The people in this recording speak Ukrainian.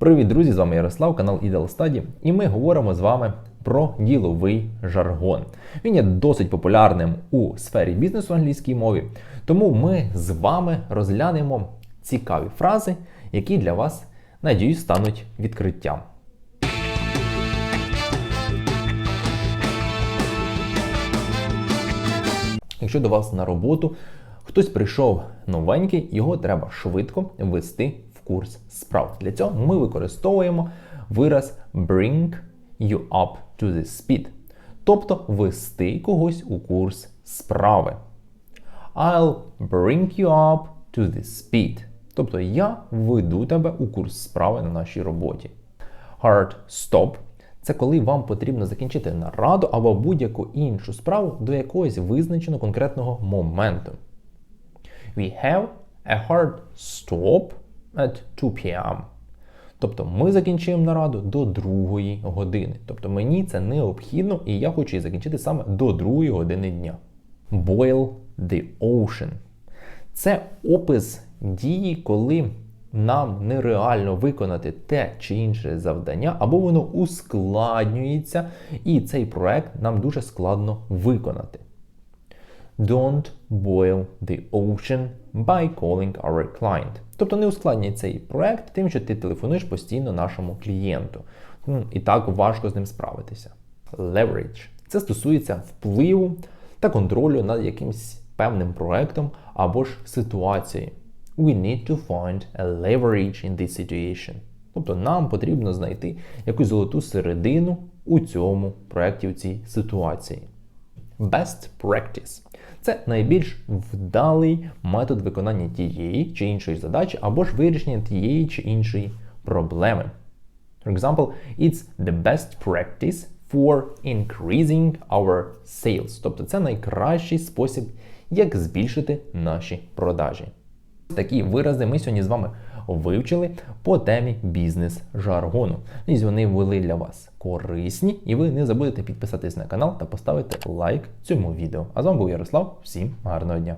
Привіт, друзі! З вами Ярослав, канал Ideal Study, і ми говоримо з вами про діловий жаргон. Він є досить популярним у сфері бізнесу в англійській мові, тому ми з вами розглянемо цікаві фрази, які для вас, надіюсь, стануть відкриттям. Якщо до вас на роботу хтось прийшов новенький, його треба швидко ввести в курс справ. Для цього ми використовуємо вираз bring you up to the speed, тобто ввести когось у курс справи. I'll bring you up to the speed. Тобто я введу тебе у курс справи на нашій роботі. Hard stop це коли вам потрібно закінчити нараду або будь-яку іншу справу до якогось визначеного конкретного моменту. We have a hard stop at 2 p.m. Тобто ми закінчуємо нараду до 2 години. Тобто мені це необхідно і я хочу її закінчити саме до 2 години дня. Boil the ocean. Це опис дії, коли нам нереально виконати те чи інше завдання, або воно ускладнюється, і цей проект нам дуже складно виконати. Don't boil the ocean by calling our client. Тобто не ускладнюй цей проект тим, що ти телефонуєш постійно нашому клієнту. Ну, І так важко з ним справитися. Leverage. Це стосується впливу та контролю над якимось певним проектом або ж ситуацією. We need to find a leverage in this situation. Тобто нам потрібно знайти якусь золоту середину у цьому проєкті, у цій ситуації. Best practice це найбільш вдалий метод виконання тієї чи іншої задачі або ж вирішення тієї чи іншої проблеми. For example, it's the best practice for increasing our sales. Тобто це найкращий спосіб, як збільшити наші продажі. Такі вирази ми сьогодні з вами вивчили по темі бізнес-жаргону. І вони були для вас корисні, і ви не забудете підписатись на канал та поставити лайк цьому відео. А з вами був Ярослав. Всім гарного дня!